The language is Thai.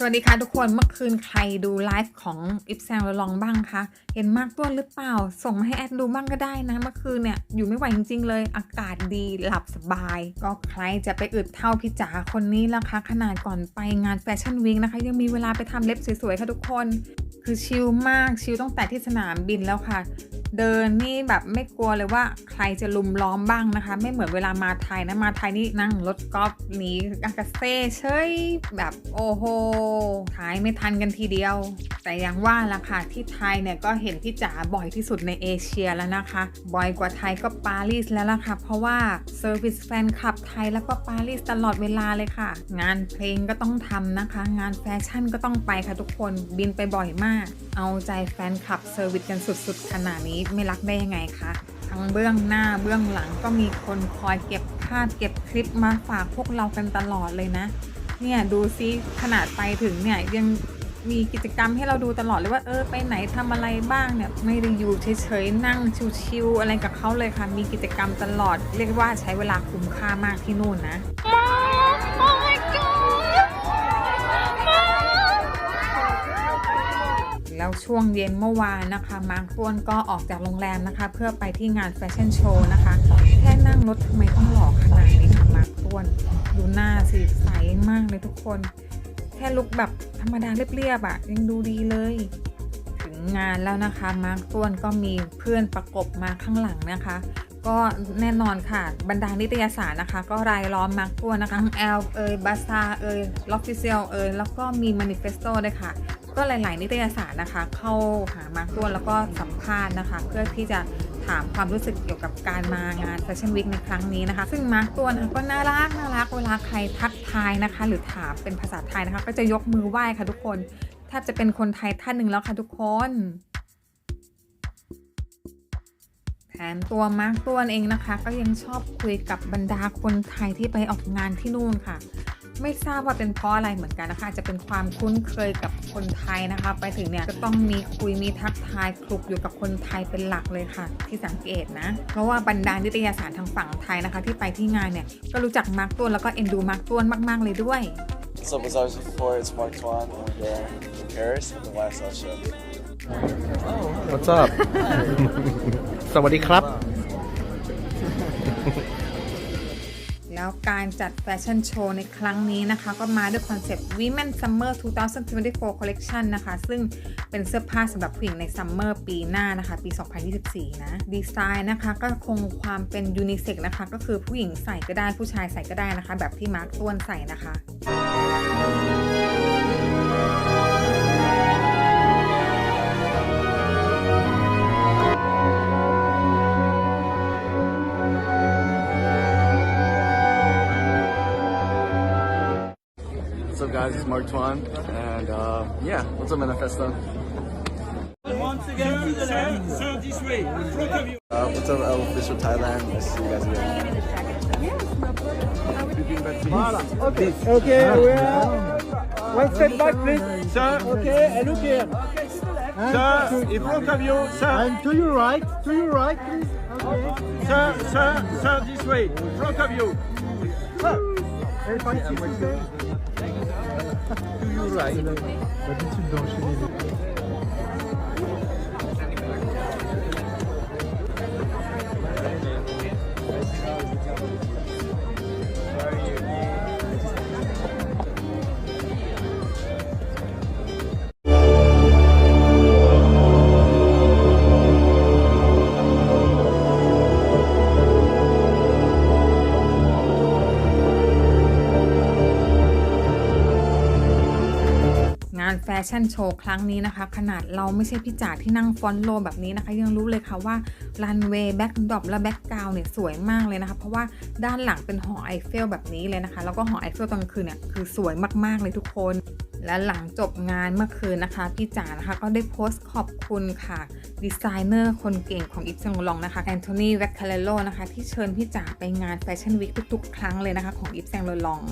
สวัสดีค่ะทุกคนเมื่อคืนใครดูไลฟ์ของอิฟแซงลองบ้างคะเห็นมากต้วนหรือเปล่า ส่งมาให้แอดดูบ้างก็ได้นะ เมื่อคืนเนี่ยอยู่ไม่ไหวจริงๆเลย อากาศดีหลับสบาย ก็ใครจะไปอึดเท่าพี่จ๋าคนนี้ล่ะคะ ขนาดก่อนไปงานแฟชั่นวีคนะคะ ยังมีเวลาไปทำเล็บสวยๆค่ะทุกคน คือชิลมากชิลตั้งแต่ที่สนามบินแล้วค่ะ เดินนี่แบบไม่กลัวเลยว่าใครจะลุมล้อมบ้างนะคะ ไม่เหมือนเวลามาไทยนะมาไทยนี่นั่งรถกอล์ฟหนีอากาเซ่เฉยแบบโอ้โหท้ายไม่ทันกันทีเดียว แต่ยังว่าละค่ะที่ไทยเนี่ยก็เห็นพี่จ๋าบ่อยที่สุดในเอเชียแล้วนะคะ บ่อยกว่าไทยก็ปารีสแล้วล่ะค่ะ เพราะว่าเซอร์วิสแฟนคลับไทยแล้วก็ปารีสตลอดเวลาเลยค่ะ งานเพลงก็ต้องทำนะคะ งานแฟชั่นก็ต้องไปค่ะทุกคนบินไปบ่อยมาก เอาใจแฟนคลับเซอร์วิสกันสุดๆขนาดนี้ไม่รักได้ยังไงคะทั้งเบื้องหน้าเบื้องหลังก็มีคนคอยเก็บภาพเก็บคลิปมาฝากพวกเรากันตลอดเลยนะ เนี่ยดูซิขนาดไปถึงเนี่ยยังมีกิจกรรมให้เราดูตลอดเลยว่าเออไปไหนทำอะไรบ้างเนี่ยไม่ได้อยู่เฉยๆนั่งชิวๆอะไรกับเขาเลยค่ะ มีกิจกรรมตลอดเรียกว่าใช้เวลาคุ้มค่ามากที่นู่นนะ แล้วช่วงเย็นเมื่อวานนะคะ มาร์คต้วนก็ออกจากโรงแรมนะคะ เพื่อไปที่งานแฟชั่นโชว์นะคะ แค่นั่งรถทำไมต้องหล่อขนาดนี้คะมาร์คต้วน ดูหน้าสีใสมากเลยทุกคน แค่ลุกแบบธรรมดาเรียบๆอะ่ะ ยังดูดีเลย ถึงงานแล้วนะคะ มาร์คต้วนก็มีเพื่อนประกบมาข้างหลังนะคะก็แน่นอนค่ะ บรรดานิตยสารนะคะ ก็รายล้อมมาร์คต้วนนะคะทั้งแอลเอยบาซาเอยล็อกฟิเซียลเอยแล้วก็มีมานิเฟสโตด้วยค่ะ ก็หลาย ๆ นิตยสารนะคะ เข้าหามาร์คต้วนแล้วก็สัมภาษณ์นะคะ เพื่อที่จะถามความรู้สึกเกี่ยวกับการมางานแฟชั่นวิกในครั้งนี้นะคะ ซึ่งมาร์คต้วนะคะก็น่ารักน่ารักเวลาใครทักทายนะคะ หรือถามเป็นภาษาไทยนะคะ ก็จะยกมือไหว้ค่ะทุกคนแทบจะเป็นคนไทยท่านหนึ่งแล้วค่ะทุกคนแถมตัวมาร์คตัวนเองนะคะ ก็ยังชอบคุยกับบรรดาคนไทยที่ไปออกงานที่นู่นค่ะ ไม่ทราบว่าเป็นเพราะอะไรเหมือนกันนะคะอาจจะเป็นความคุ้นเคยกับคนไทยนะคะ ไปถึงเนี่ยก็ต้องมีคุยมีทักทายคลุกอยู่กับคนไทยเป็นหลักเลยค่ะ ที่สังเกตนะ เพราะว่าบรรดานิตยสารทางฝั่งไทยนะคะ ที่ไปที่งานเนี่ยก็รู้จักมาร์คตัวนแล้วก็เอ็นดูมาร์คตัวนมาก ๆ เลยด้วย What's up, what's up, before it's Mark Twan and uh, in Paris at the YSL show. What's up สวัสดีครับ แล้วการจัดแฟชั่นโชว์ในครั้งนี้นะคะ ก็มาด้วยคอนเซปต์ Women Summer 2024 Collection นะคะ ซึ่งเป็นเสื้อผ้าสำหรับผู้หญิงในซัมเมอร์ปีหน้านะคะ ปี 2024 นะ ดีไซน์นะคะ ก็คงความเป็นยูนิเซ็กนะคะ ก็คือผู้หญิงใส่ก็ได้ผู้ชายใส่ก็ได้นะคะ แบบที่มาร์คต้วนใส่นะคะ What's up, guys? It's Mark Twan, and uh, yeah, what's up, Manifesto? Once again, sir, sir, this way, in front of you. Uh, what's up, El Official Thailand? Nice to see you guys again. Okay, okay, we are. One step back, please. Sir, okay, and look here. Sir, in front of you, sir. And to your right, to your right, please. Okay. Sir, sir, sir, this way, in front of you. Et par do you like? D'habitude dans chez les ชั่นโชว์ครั้งนี้นะคะ ขนาดเราไม่ใช่พี่จ๋าที่นั่งฟอนโลแบบนี้นะคะ ยังรู้เลยค่ะว่ารันเวย์แบ็กดรอปและแบ็กกราวเนี่ยสวยมากเลยนะคะ เพราะว่าด้านหลังเป็นหอไอเฟลแบบนี้เลยนะคะ แล้วก็หอไอเฟลตอนกลางคืนเนี่ยคือสวยมากๆเลยทุกคน และหลังจบงานเมื่อคืนนะคะ พี่จ๋านะคะก็ได้โพสต์ขอบคุณค่ะดีไซเนอร์คนเก่งของอิฟซังลองนะคะแอนโทนีแวคคาเลโลนะคะที่เชิญพี่จ๋าไปงานแฟชั่นวีคทุกๆ ครั้งเลยนะคะของอิฟซังลอง